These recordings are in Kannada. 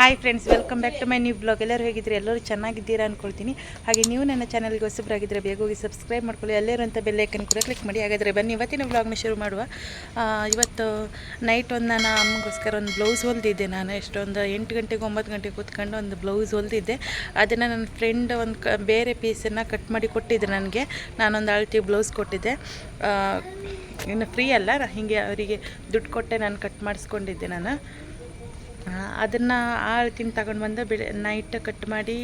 Hi friends welcome back to my new blog ಎಲ್ಲರೂ ಹೇಗಿದ್ದೀರಿ? ಎಲ್ಲರೂ ಚೆನ್ನಾಗಿದ್ದೀರಾ ಅಂದ್ಕೊಳ್ತೀನಿ ಹಾಗೆ ನೀವು ನನ್ನ ಚಾನಲ್ಗೆ ಹೊಸಬರಾಗಿದ್ದರೆ ಬೇಗ ಹೋಗಿ ಸಬ್ಸ್ಕ್ರೈಬ್ ಮಾಡ್ಕೊಳ್ಳಿ. ಎಲ್ಲರೂ ಅಂತ ಬೆಲ್ಲೈಕನ್ ಕೂಡ ಕ್ಲಿಕ್ ಮಾಡಿ. ಹಾಗಾದರೆ ಬನ್ನಿ, ಇವತ್ತಿನ ಬ್ಲಾಗ್ನ ಶುರು ಮಾಡುವ. ಇವತ್ತು ನೈಟ್ ಒಂದು ನಾನು ಅಮ್ಮಗೋಸ್ಕರ ಒಂದು ಬ್ಲೌಸ್ ಹೊಲ್ದಿದ್ದೆ ನಾನು. ಎಷ್ಟೊಂದು ಎಂಟು ಗಂಟೆಗೆ ಒಂಬತ್ತು ಗಂಟೆಗೆ ಕೂತ್ಕೊಂಡು ಒಂದು ಬ್ಲೌಸ್ ಹೊಲ್ದಿದ್ದೆ. ಅದನ್ನು ನನ್ನ ಫ್ರೆಂಡ್ ಒಂದು ಕ, ಬೇರೆ ಪೀಸನ್ನು ಕಟ್ ಮಾಡಿ ಕೊಟ್ಟಿದ್ದೆ ನನಗೆ. ನಾನೊಂದು ಅಳತಿ ಬ್ಲೌಸ್ ಕೊಟ್ಟಿದ್ದೆ. ಇನ್ನು ಫ್ರೀ ಅಲ್ಲ. ಹೀಗೆ ಅವರಿಗೆ ದುಡ್ಡು ಕೊಟ್ಟೆ ನಾನು ಕಟ್ ಮಾಡಿಸ್ಕೊಂಡಿದ್ದೆ ನಾನು. ಅದನ್ನು ಆ ಅಳತಿನ ತಗೊಂಡು ಬಂದು ಬೆಳೆ ನೈಟ್ ಕಟ್ ಮಾಡಿ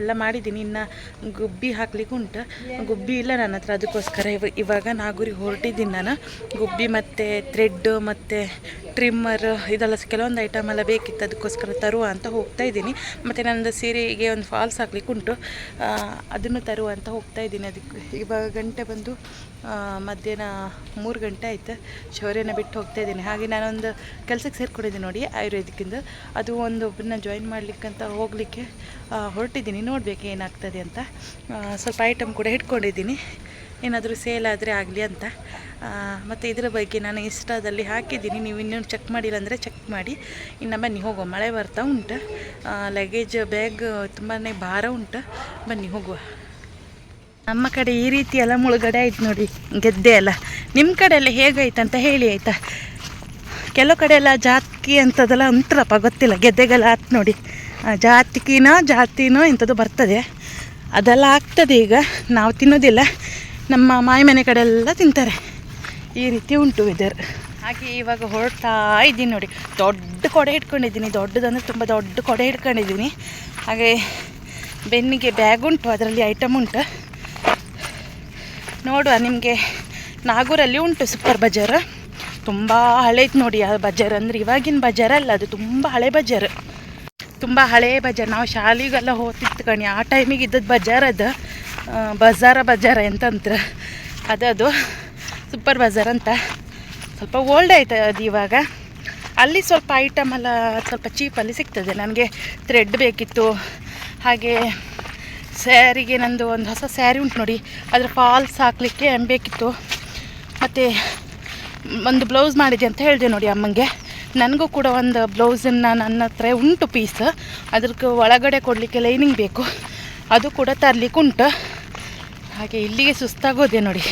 ಎಲ್ಲ ಮಾಡಿದ್ದೀನಿ ಇನ್ನು ಗುಬ್ಬಿ ಹಾಕ್ಲಿಕ್ಕೆ ಉಂಟು ಗುಬ್ಬಿ ಇಲ್ಲ ನನ್ನ ಹತ್ರ, ಅದಕ್ಕೋಸ್ಕರ ಇವ, ಇವಾಗ ನಾಗೂರಿಗೆ ಹೊರಟಿದ್ದೀನಿ ನಾನು. ಗುಬ್ಬಿ ಮತ್ತು ಥ್ರೆಡ್ ಮತ್ತು ಟ್ರಿಮ್ಮರ್ ಇದೆಲ್ಲ ಕೆಲವೊಂದು ಐಟಮ್ ಎಲ್ಲ ಬೇಕಿತ್ತು, ಅದಕ್ಕೋಸ್ಕರ ತರುವ ಅಂತ ಹೋಗ್ತಾ ಇದ್ದೀನಿ. ಮತ್ತು ನನ್ನದು ಸೀರೆಗೆ ಒಂದು ಫಾಲ್ಸ್ ಹಾಕ್ಲಿಕ್ಕೆ ಉಂಟು ಅದನ್ನು ತರುವ ಅಂತ ಹೋಗ್ತಾ ಇದ್ದೀನಿ. ಅದಕ್ಕೆ ಇವಾಗ ಗಂಟೆ ಬಂದು ಮಧ್ಯಾಹ್ನ ಮೂರು ಗಂಟೆ ಆಯಿತು. ಶೌರ್ಯನ ಬಿಟ್ಟು ಹೋಗ್ತಾ ಇದ್ದೀನಿ. ಹಾಗೆ ನಾನೊಂದು ಕೆಲಸಕ್ಕೆ ಸೇರ್ಕೊಂಡಿದ್ದೀನಿ ನೋಡಿ, ಆಯುರ್ವೇದಿಕ್ಕಿಂದ. ಅದು ಒಂದು ಒಬ್ಬರನ್ನ ಜಾಯಿನ್ ಮಾಡಲಿಕ್ಕಂತ ಹೋಗಲಿಕ್ಕೆ ಹೊರಟಿದ್ದೀನಿ. ನೋಡಬೇಕು ಏನಾಗ್ತದೆ ಅಂತ. ಸ್ವಲ್ಪ ಐಟಮ್ ಕೂಡ ಇಟ್ಕೊಂಡಿದ್ದೀನಿ ಏನಾದರೂ ಸೇಲ್ ಆದರೆ ಆಗಲಿ ಅಂತ. ಮತ್ತು ಇದರ ಬಗ್ಗೆ ನಾನು ಇನ್ಸ್ಟಾದಲ್ಲಿ ಹಾಕಿದ್ದೀನಿ. ನೀವು ಇನ್ನೂ ಚೆಕ್ ಮಾಡಿಲ್ಲ ಅಂದರೆ ಚೆಕ್ ಮಾಡಿ. ಇನ್ನು ಬನ್ನಿ, ಹೋಗುವ. ಮಳೆ ಬರ್ತಾ ಉಂಟು. ಲಗೇಜ್ ಬ್ಯಾಗ್ ತುಂಬಾ ಭಾರ ಉಂಟು. ಬನ್ನಿ, ಹೋಗುವ. ನಮ್ಮ ಕಡೆ ಈ ರೀತಿ ಎಲ್ಲ ಮುಳುಗಡೆ ಆಯ್ತು ನೋಡಿ, ಗೆದ್ದೆ ಎಲ್ಲ ನಿಮ್ಮ ಕಡೆ ಎಲ್ಲ ಹೇಗಾಯ್ತಂತ ಹೇಳಿ ಆಯಿತಾ? ಕೆಲವು ಕಡೆ ಎಲ್ಲ ಜಾತಿ ಅಂಥದ್ದೆಲ್ಲ ಅಂತರಪ್ಪ, ಗೊತ್ತಿಲ್ಲ, ಗೆದ್ದೆಗೆಲ್ಲ ಆತು ನೋಡಿ. ಜಾತಿಕಿನೋ, ಜಾತಿನೋ ಇಂಥದ್ದು ಬರ್ತದೆ. ಅದೆಲ್ಲ ಆಗ್ತದೆ ಈಗ, ನಾವು ತಿನ್ನೋದಿಲ್ಲ. ನಮ್ಮ ಮಾಯಿ ಮನೆ ಕಡೆ ಎಲ್ಲ ತಿಂತಾರೆ. ಈ ರೀತಿ ಉಂಟು ವೆದರ್ ಹಾಗೆ ಇವಾಗ ಹೊರಡ್ತಾ ಇದ್ದೀನಿ ನೋಡಿ. ದೊಡ್ಡ ಕೊಡೆ ಇಟ್ಕೊಂಡಿದ್ದೀನಿ ದೊಡ್ಡದಂದ್ರೆ ತುಂಬ ದೊಡ್ಡ ಕೊಡೆ ಇಟ್ಕೊಂಡಿದ್ದೀನಿ ಹಾಗೆ ಬೆನ್ನಿಗೆ ಬ್ಯಾಗ್ ಉಂಟು, ಅದರಲ್ಲಿ ಐಟಮ್ ಉಂಟು. ನೋಡುವ, ನಿಮಗೆ ನಾಗೂರಲ್ಲಿ ಉಂಟು ಸೂಪರ್ ಬಜಾರ್. ತುಂಬ ಹಳೇದು ನೋಡಿ, ಆ ಬಜಾರ್ ಅಂದರೆ ಇವಾಗಿನ ಬಜಾರ್ ಅಲ್ಲ, ಅದು ತುಂಬ ಹಳೆ ಬಜಾರ್. ತುಂಬ ಹಳೆ ಬಜಾರ್, ನಾವು ಶಾಲೆಗೆಲ್ಲ ಹೋಗ್ತಿತ್ತು ಕಣಿ, ಆ ಟೈಮಿಗೆ ಇದ್ದದ್ದು ಬಜಾರ್ ಅದು. ಬಜಾರ ಬಜಾರ ಎಂತಂದ್ರೆ ಅದದು ಸೂಪರ್ ಬಜಾರ್ ಅಂತ. ಸ್ವಲ್ಪ ಓಲ್ಡ್ ಆಯ್ತು ಅದು ಇವಾಗ. ಅಲ್ಲಿ ಸ್ವಲ್ಪ ಐಟಮ್ ಎಲ್ಲ ಸ್ವಲ್ಪ ಚೀಪಲ್ಲಿ ಸಿಗ್ತದೆ. ನನಗೆ ಥ್ರೆಡ್ ಬೇಕಿತ್ತು, ಹಾಗೆ ಸ್ಯಾರಿಗೆ ನಂದು ಒಂದು ಹೊಸ ಸ್ಯಾರಿ ಉಂಟು ನೋಡಿ. ಅದರ ಫಾಲ್ಸ್ ಹಾಕಲಿಕ್ಕೆ ಬೇಕಿತ್ತು. ಮತ್ತು ಒಂದು ಬ್ಲೌಸ್ ಮಾಡಿದೆ ಅಂತ ಹೇಳಿದೆ ನೋಡಿ ಅಮ್ಮಂಗೆ. ನನಗೂ ಕೂಡ ಒಂದು ಬ್ಲೌಸನ್ನು ನನ್ನ ಹತ್ರ ಉಂಟು ಪೀಸ್ ಅದಕ್ಕೆ ಒಳಗಡೆ ಕೊಡಲಿಕ್ಕೆ ಲೈನಿಂಗ್ ಬೇಕು. ಅದು ಕೂಡ ತರಲಿಕ್ಕೆ ಉಂಟು. ಹಾಗೆ ಇಲ್ಲಿಗೆ ಸುಸ್ತಾಗೋದೆ ನೋಡಿ.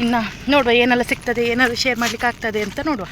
ಇನ್ನು ನೋಡುವ, ಏನೆಲ್ಲ ಸಿಗ್ತದೆ, ಏನಾದರೂ ಶೇರ್ ಮಾಡಲಿಕ್ಕೆ ಆಗ್ತದೆ ಅಂತ ನೋಡುವ.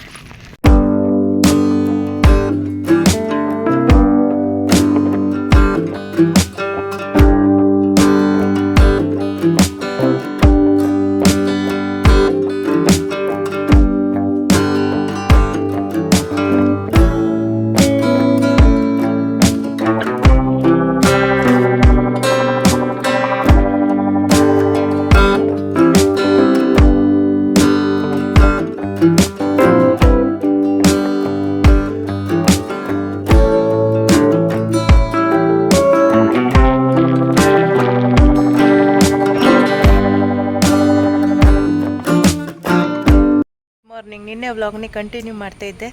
ವ್ಲಾಗ್ನೇ ಕಂಟಿನ್ಯೂ ಮಾಡ್ತಾ ಇದ್ದೆ.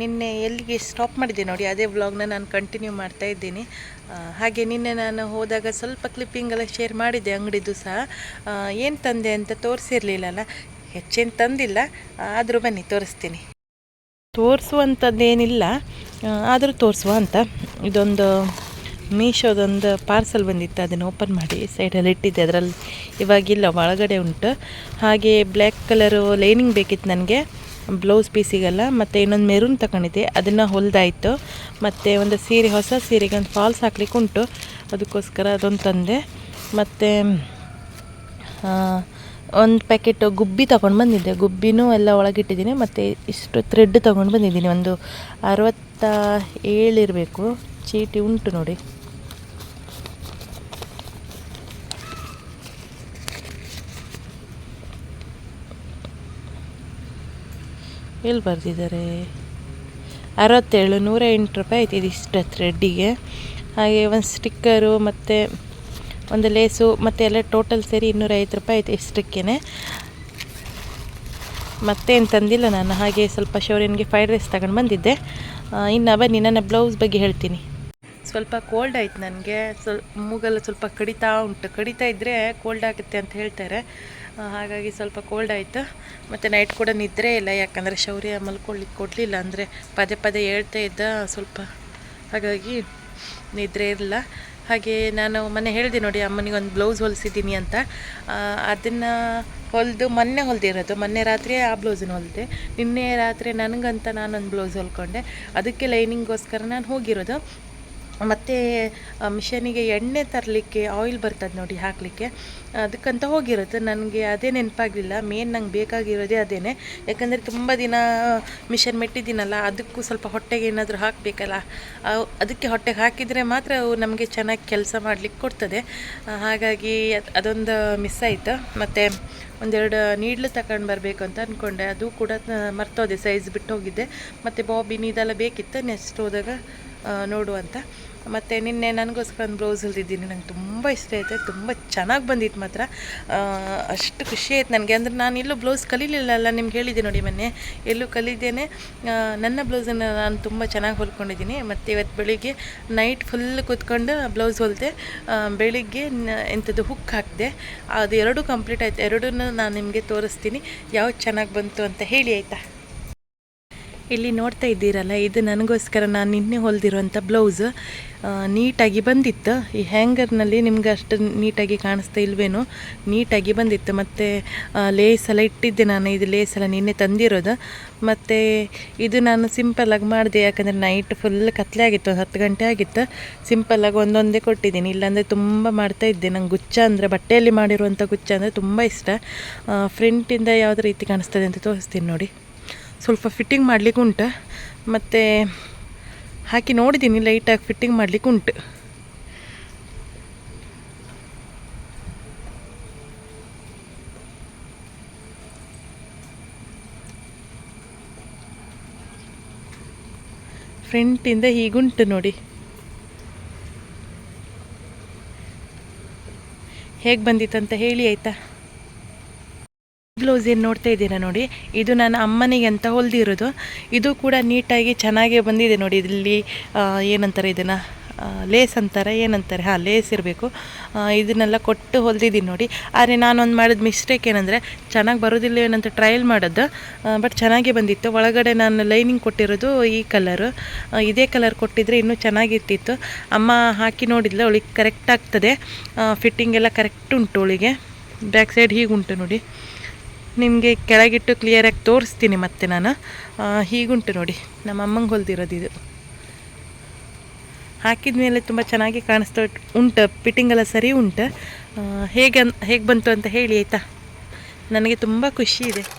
ನಿನ್ನೆ ಎಲ್ಲಿಗೆ ಸ್ಟಾಪ್ ಮಾಡಿದ್ದೆ ನೋಡಿ, ಅದೇ ವ್ಲಾಗ್ನ ನಾನು ಕಂಟಿನ್ಯೂ ಮಾಡ್ತಾ ಇದ್ದೀನಿ. ಹಾಗೆ ನಿನ್ನೆ ನಾನು ಹೋದಾಗ ಸ್ವಲ್ಪ ಕ್ಲಿಪ್ಪಿಂಗ್ ಎಲ್ಲ ಶೇರ್ ಮಾಡಿದ್ದೆ ಅಂಗಡಿದು ಸಹ. ಏನು ತಂದೆ ಅಂತ ತೋರಿಸಿರ್ಲಿಲ್ಲಲ್ಲ, ಹೆಚ್ಚೇನು ತಂದಿಲ್ಲ, ಆದರೂ ಬನ್ನಿ ತೋರಿಸ್ತೀನಿ. ತೋರಿಸುವಂಥದ್ದೇನಿಲ್ಲ ಆದರೂ ತೋರಿಸುವ ಅಂತ. ಇದೊಂದು ಮೀಶೋದೊಂದು ಪಾರ್ಸಲ್ ಬಂದಿತ್ತು, ಅದನ್ನು ಓಪನ್ ಮಾಡಿ ಸೈಡಲ್ಲಿ ಇಟ್ಟಿದ್ದೆ. ಅದರಲ್ಲಿ ಇವಾಗಿಲ್ಲ, ಒಳಗಡೆ ಉಂಟು. ಹಾಗೆ ಬ್ಲ್ಯಾಕ್ ಕಲರು ಲೈನಿಂಗ್ ಬೇಕಿತ್ತು ನನಗೆ. ಬ್ಲೌಸ್ ಪೀಸಿಗೆಲ್ಲ, ಮತ್ತು ಇನ್ನೊಂದು ಮೆರೂನ್ ತಗೊಂಡಿದ್ದೆ. ಅದನ್ನು ಹೊಲ್ದಾಯಿತು. ಮತ್ತು ಒಂದು ಸೀರೆ, ಹೊಸ ಸೀರೆಗೆ ಒಂದು ಫಾಲ್ಸ್ ಹಾಕ್ಲಿಕ್ಕೆ ಉಂಟು. ಅದಕ್ಕೋಸ್ಕರ ಅದೊಂದು ತಂದೆ. ಮತ್ತು ಒಂದು ಪ್ಯಾಕೆಟ್ ಗುಬ್ಬಿ ತಗೊಂಡು ಬಂದಿದ್ದೆ. ಗುಬ್ಬಿನೂ ಎಲ್ಲ ಒಳಗಿಟ್ಟಿದ್ದೀನಿ. ಮತ್ತು ಇಷ್ಟು ಥ್ರೆಡ್ ತೊಗೊಂಡು ಬಂದಿದ್ದೀನಿ. ಒಂದು ಅರವತ್ತ ಏಳಿರಬೇಕು ಚೀಟಿ ಉಂಟು ನೋಡಿ. ಎಲ್ಲಿ ಬರೆದಿದ್ದಾರೆ? ಅರವತ್ತೇಳು ನೂರ ಎಂಟು ರೂಪಾಯಿ ಆಯ್ತು ಇದಿಷ್ಟು ಥ್ರೆಡ್ಡಿಗೆ ಹಾಗೆ ಒಂದು ಸ್ಟಿಕ್ಕರು ಮತ್ತು ಒಂದು ಲೇಸು, ಮತ್ತು ಎಲ್ಲ ಟೋಟಲ್ ಸೇರಿ ಇನ್ನೂರೈವತ್ತು ರೂಪಾಯಿ ಆಯ್ತು ಇಷ್ಟಕ್ಕೇ ಮತ್ತೇನು ತಂದಿಲ್ಲ ನಾನು, ಹಾಗೆ ಸ್ವಲ್ಪ ಶೌರ್ಯನಿಗೆ ಫ್ರೈಡ್ ರೈಸ್ ತಗೊಂಡು ಬಂದಿದ್ದೆ. ಇನ್ನು ಬನ್ನಿ, ನನ್ನ ಬ್ಲೌಸ್ ಬಗ್ಗೆ ಹೇಳ್ತೀನಿ. ಸ್ವಲ್ಪ ಕೋಲ್ಡ್ ಆಯ್ತು ನನಗೆ. ಸ್ವಲ್ಪ ಮೂಗೆಲ್ಲ ಸ್ವಲ್ಪ ಕಡಿತಾ ಉಂಟು. ಕಡಿತಾ ಇದ್ದರೆ ಕೋಲ್ಡ್ ಆಗುತ್ತೆ ಅಂತ ಹೇಳ್ತಾರೆ. ಹಾಗಾಗಿ ಸ್ವಲ್ಪ ಕೋಲ್ಡ್ ಆಯಿತು. ಮತ್ತು ನೈಟ್ ಕೂಡ ನಿದ್ರೆ ಇಲ್ಲ, ಯಾಕಂದರೆ ಶೌರ್ಯ ಮಲ್ಕೊಳ್ಳಿಕ್ಕೆ ಕೊಡಲಿಲ್ಲ. ಅಂದರೆ ಪದೇ ಪದೇ ಹೇಳ್ತಾ ಇದ್ದ, ಸ್ವಲ್ಪ ಹಾಗಾಗಿ ನಿದ್ರೆ ಇರಲಿಲ್ಲ. ಹಾಗೆ ನಾನು ಮೊನ್ನೆ ಹೇಳಿದೆ ನೋಡಿ, ಅಮ್ಮನಿಗೆ ಒಂದು ಬ್ಲೌಸ್ ಹೊಲಿಸಿದ್ದೀನಿ ಅಂತ. ಅದನ್ನು ಹೊಲಿದು ಮೊನ್ನೆ ಹೊಲ್ದಿರೋದು ಮೊನ್ನೆ ರಾತ್ರಿ ಆ ಬ್ಲೌಸನ್ನು ಹೊಲಿದೆ. ನಿನ್ನೆ ರಾತ್ರಿ ನನಗಂತ ನಾನೊಂದು ಬ್ಲೌಸ್ ಹೊಲ್ಕೊಂಡೆ. ಅದಕ್ಕೆ ಲೈನಿಂಗೋಸ್ಕರ ನಾನು ಹೋಗಿರೋದು. ಮತ್ತು ಮಿಷನಿಗೆ ಎಣ್ಣೆ ತರಲಿಕ್ಕೆ ಆಯಿಲ್ ಬರ್ತದೆ ನೋಡಿ ಹಾಕಲಿಕ್ಕೆ. ಅದಕ್ಕಂತ ಹೋಗಿರುತ್ತೆ. ನನಗೆ ಅದೇ ನೆನಪಾಗಲಿಲ್ಲ. ಮೇನ್ ನಂಗೆ ಬೇಕಾಗಿರೋದೇ ಅದೇನೆ. ಯಾಕಂದರೆ ತುಂಬ ದಿನ, ಮಿಷನ್ ಮೆಟ್ಟಿದ್ದೀನಲ್ಲ, ಅದಕ್ಕೂ ಸ್ವಲ್ಪ ಹೊಟ್ಟೆಗೆ ಏನಾದರೂ ಹಾಕಬೇಕಲ್ಲ. ಅದಕ್ಕೆ ಹೊಟ್ಟೆಗೆ ಹಾಕಿದರೆ ಮಾತ್ರ ಅವು ನಮಗೆ ಚೆನ್ನಾಗಿ ಕೆಲಸ ಮಾಡಲಿಕ್ಕೆ ಕೊಡ್ತದೆ. ಹಾಗಾಗಿ ಅದ್- ಅದೊಂದು ಮಿಸ್ ಆಯಿತು. ಮತ್ತು ಒಂದೆರಡು ನೀಡ್ಲು ತಗೊಂಡು ಬರಬೇಕು ಅಂತ ಅಂದ್ಕೊಂಡೆ ಅದು ಕೂಡ ಮರ್ತೋದೆ ಸೈಜ್ ಬಿಟ್ಟು ಹೋಗಿದ್ದೆ ಮತ್ತು ಬಾಬಿನ ಇದೆಲ್ಲ ಬೇಕಿತ್ತು. ನೆಕ್ಸ್ಟ್ ಹೋದಾಗ ನೋಡುವಂತ. ಮತ್ತು ನಿನ್ನೆ ನನಗೋಸ್ಕರ ಒಂದು ಬ್ಲೌಸ್ ಹೊಲ್ದಿದ್ದೀನಿ ನಂಗೆ ತುಂಬ ಇಷ್ಟ ಆಯಿತು. ತುಂಬ ಚೆನ್ನಾಗಿ ಬಂದಿತ್ತು ಮಾತ್ರ. ಅಷ್ಟು ಖುಷಿ ಆಯ್ತು ನನಗೆ. ಅಂದರೆ ನಾನು ಎಲ್ಲೂ ಬ್ಲೌಸ್ ಕಲೀಲಿಲ್ಲಲ್ಲ, ನಿಮ್ಗೆ ಹೇಳಿದ್ದೆ ನೋಡಿ ಮೊನ್ನೆ. ಎಲ್ಲೂ ಕಲಿದ್ದೇನೆ ನನ್ನ ಬ್ಲೌಸನ್ನು ನಾನು ತುಂಬ ಚೆನ್ನಾಗಿ ಹೊಲ್ಕೊಂಡಿದ್ದೀನಿ. ಮತ್ತು ಇವತ್ತು ಬೆಳಿಗ್ಗೆ ನೈಟ್ ಫುಲ್ ಕೂತ್ಕೊಂಡು ಬ್ಲೌಸ್ ಹೊಲಿದೆ ಬೆಳಿಗ್ಗೆ ಎಂಥದ್ದು ಹುಕ್ ಹಾಕಿದೆ. ಅದು ಎರಡೂ ಕಂಪ್ಲೀಟ್ ಆಯಿತು. ಎರಡನ್ನೂ ನಾನು ನಿಮಗೆ ತೋರಿಸ್ತೀನಿ. ಯಾವ್ದು ಚೆನ್ನಾಗಿ ಬಂತು ಅಂತ ಹೇಳಿ ಆಯಿತಾ? ಇಲ್ಲಿ ನೋಡ್ತಾ ಇದ್ದೀರಲ್ಲ, ಇದು ನನಗೋಸ್ಕರ ನಾನು ನಿನ್ನೆ ಹೊಲಿದಿರುವಂಥ ಬ್ಲೌಸ್ ನೀಟಾಗಿ ಬಂದಿತ್ತು. ಈ ಹ್ಯಾಂಗರ್ನಲ್ಲಿ ನಿಮ್ಗೆ ಅಷ್ಟು ನೀಟಾಗಿ ಕಾಣಿಸ್ತಾ ಇಲ್ವೇನೋ, ನೀಟಾಗಿ ಬಂದಿತ್ತು. ಮತ್ತು ಲೇಸ್ ಎಲ್ಲ ಇಟ್ಟಿದ್ದೆ ನಾನು. ಇದು ಲೇಸ್ ಎಲ್ಲ ನಿನ್ನೆ ತಂದಿರೋದು. ಮತ್ತು, ಇದು ನಾನು ಸಿಂಪಲ್ಲಾಗಿ ಮಾಡಿದೆ. ಯಾಕಂದರೆ ನೈಟ್ ಫುಲ್ ಕತ್ಲೆ ಆಗಿತ್ತು ಹತ್ತು ಗಂಟೆ ಆಗಿತ್ತು. ಸಿಂಪಲ್ಲಾಗಿ ಒಂದೊಂದೇ ಕೊಟ್ಟಿದ್ದೀನಿ. ಇಲ್ಲಾಂದರೆ ತುಂಬ ಮಾಡ್ತಾ ಇದ್ದೆ. ನಂಗೆ ಗುಚ್ಚ ಅಂದರೆ, ಬಟ್ಟೆಯಲ್ಲಿ ಮಾಡಿರುವಂಥ ಗುಚ್ಚ ಅಂದರೆ ತುಂಬ ಇಷ್ಟ. ಫ್ರಂಟಿಂದ ಯಾವುದೇ ರೀತಿ ಕಾಣಿಸ್ತದೆ ಅಂತ ತೋರಿಸ್ತೀನಿ ನೋಡಿ. ಸ್ವಲ್ಪ ಫಿಟ್ಟಿಂಗ್ ಮಾಡಲಿಕ್ಕೆ ಉಂಟು. ಮತ್ತು ಹಾಕಿ ನೋಡಿದ್ದೀನಿ ಲೈಟಾಗಿ ಫಿಟ್ಟಿಂಗ್ ಮಾಡಲಿಕ್ಕೆ ಉಂಟು. ಫ್ರಂಟಿಂದ ಹೀಗುಂಟು ನೋಡಿ. ಹೇಗೆ ಬಂದಿತ್ತಂತ ಹೇಳಿ ಆಯಿತಾ? ಬ್ಲೌಸ್ ಏನು ನೋಡ್ತಾ ಇದ್ದೀರಾ ನೋಡಿ? ಇದು ನನ್ನ ಅಮ್ಮನಿಗೆ ಅಂತ ಹೊಲ್ದಿರೋದು ಇದು ಕೂಡ ನೀಟಾಗಿ ಚೆನ್ನಾಗೇ ಬಂದಿದೆ ನೋಡಿ. ಇಲ್ಲಿ ಏನಂತಾರೆ ಇದನ್ನು? ಲೇಸ್ ಅಂತಾರೆ, ಏನಂತಾರೆ? ಹಾಂ ಲೇಸ್ ಇರಬೇಕು. ಇದನ್ನೆಲ್ಲ ಕೊಟ್ಟು ಹೊಲ್ದಿದ್ದೀನಿ ನೋಡಿ. ಆದರೆ ನಾನೊಂದು ಮಾಡಿದ ಮಿಸ್ಟೇಕ್ ಏನಂದರೆ, ಚೆನ್ನಾಗಿ ಬರೋದಿಲ್ಲ ಏನಂತ ಟ್ರಯಲ್ ಮಾಡೋದು. ಬಟ್ ಚೆನ್ನಾಗೇ ಬಂದಿತ್ತು. ಒಳಗಡೆ ನಾನು ಲೈನಿಂಗ್ ಕೊಟ್ಟಿರೋದು ಈ ಕಲರು ಇದೇ ಕಲರ್ ಕೊಟ್ಟಿದ್ರೆ ಇನ್ನೂ ಚೆನ್ನಾಗಿರ್ತಿತ್ತು. ಅಮ್ಮ ಹಾಕಿ ನೋಡಿದ್ಲು, ಅವಳಿಗೆ ಕರೆಕ್ಟ್ ಆಗ್ತದೆ. ಫಿಟ್ಟಿಂಗ್ ಎಲ್ಲ ಕರೆಕ್ಟ್ ಉಂಟು ಅವಳಿಗೆ. ಬ್ಯಾಕ್ ಸೈಡ್ ಹೀಗುಂಟು ನೋಡಿ. ನಿಮಗೆ ಕೆಳಗಿಟ್ಟು ಕ್ಲಿಯರಾಗಿ ತೋರಿಸ್ತೀನಿ ಮತ್ತೆ ನಾನು. ಹೀಗುಂಟು ನೋಡಿ, ನಮ್ಮ ಅಮ್ಮಂಗೆ ಹೊಲ್ದಿರೋದು ಇದು. ಹಾಕಿದ ಮೇಲೆ ತುಂಬ ಚೆನ್ನಾಗಿ ಕಾಣಿಸ್ತಾ ಉಂಟು- ಫಿಟ್ಟಿಂಗೆಲ್ಲ ಸರಿ ಉಂಟು. ಹೇಗೆ ಹೇಗೆ ಬಂತು ಅಂತ ಹೇಳಿ ಆಯಿತಾ? ನನಗೆ ತುಂಬ ಖುಷಿ ಇದೆ.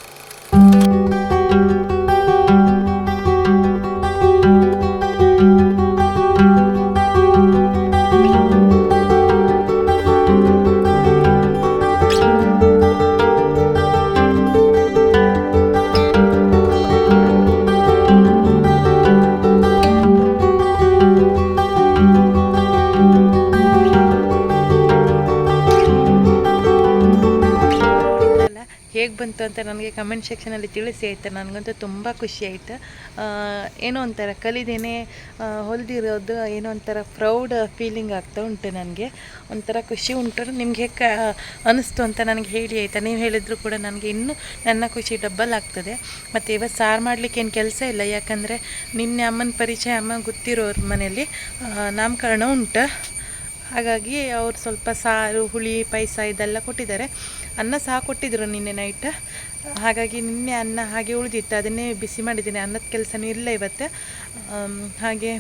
ಅಂತ ನನಗೆ ಕಮೆಂಟ್ ಸೆಕ್ಷನಲ್ಲಿ ತಿಳಿಸಿ ಆಯಿತು? ನನಗಂತೂ ತುಂಬ ಖುಷಿ ಆಯಿತು? ಏನೋ ಒಂಥರ ಕಲಿದೇನೆ ಹೊಲಿದಿರೋದು ಏನೋ ಒಂಥರ ಪ್ರೌಡ್ ಫೀಲಿಂಗ್ ಆಗ್ತಾ ಉಂಟು ನನಗೆ. ಒಂಥರ ಖುಷಿ ಉಂಟು. ನಿಮ್ಗೆ ಕ- ಅನಿಸ್ತು ಅಂತ ನನಗೆ ಹೇಳಿ ಆಯಿತಾ? ನೀವು ಹೇಳಿದ್ರು ಕೂಡ ನನಗೆ ಇನ್ನೂ ನನ್ನ ಖುಷಿ ಡಬ್ಬಲ್ ಆಗ್ತದೆ. ಮತ್ತು ಇವತ್ತು ಸಾರು ಮಾಡಲಿಕ್ಕೆ ಏನು ಕೆಲಸ ಇಲ್ಲ? ಯಾಕಂದರೆ ನಿನ್ನೆ ಅಮ್ಮನ ಪರಿಚಯ ಅಮ್ಮ ಗೊತ್ತಿರೋರ ಮನೆಯಲ್ಲಿ. ನಾಮಕರಣ ಉಂಟು. ಹಾಗಾಗಿ ಅವರು ಸ್ವಲ್ಪ ಸಾರು, ಹುಳಿ, ಪಾಯಸ ಇದೆಲ್ಲ ಕೊಟ್ಟಿದ್ದಾರೆ. ಅನ್ನ ಸಹ ಕೊಟ್ಟಿದ್ದರು ನಿನ್ನೆ ನೈಟ್ ಹಾಗಾಗಿ ನಿನ್ನೆ ಅನ್ನ ಹಾಗೆ ಉಳಿದಿತ್ತು. ಅದನ್ನೇ ಬಿಸಿ ಮಾಡಿದ್ದೀನಿ. ಅನ್ನದ ಕೆಲಸನೂ ಇಲ್ಲ ಇವತ್ತು. ಹಾಗೆ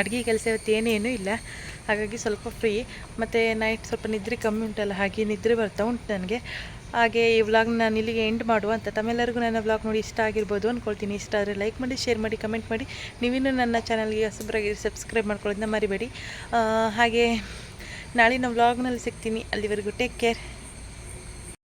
ಅಡುಗೆ ಕೆಲಸ ಇವತ್ತು ಏನೇನೂ ಇಲ್ಲ. ಹಾಗಾಗಿ ಸ್ವಲ್ಪ ಫ್ರೀ ಮತ್ತು ನೈಟ್ ಸ್ವಲ್ಪ ನಿದ್ರೆ ಕಮ್ಮಿ ಉಂಟಲ್ಲ, ಹಾಗೆ ನಿದ್ರೆ ಬರ್ತಾ ಉಂಟು ನನಗೆ. ಹಾಗೆ ಈ ವ್ಲಾಗ್ ನಾನು ಇಲ್ಲಿಗೆ ಎಂಡ್ ಮಾಡುವ ಅಂತ. ತಮ್ಮೆಲ್ಲರಿಗೂ ನನ್ನ ವ್ಲಾಗ್ ನೋಡಿ ಇಷ್ಟ ಆಗಿರ್ಬೋದು ಅಂದ್ಕೊಳ್ತೀನಿ ಇಷ್ಟ ಆದರೆ ಲೈಕ್ ಮಾಡಿ ಶೇರ್ ಮಾಡಿ ಕಮೆಂಟ್ ಮಾಡಿ. ನೀವಿನ್ನೂ ನನ್ನ ಚಾನಲ್ಗೆ ಹೊಸಬ್ರಾಗಿ ಸಬ್ಸ್ಕ್ರೈಬ್ ಮಾಡ್ಕೊಳ್ಳೋದನ್ನ ಮರಿಬೇಡಿ. ಹಾಗೆ ನಾಳಿನ ವ್ಲಾಗ್ನಲ್ಲಿ ಸಿಗ್ತೀನಿ. ಅಲ್ಲಿವರೆಗೂ ಟೇಕ್ ಕೇರ್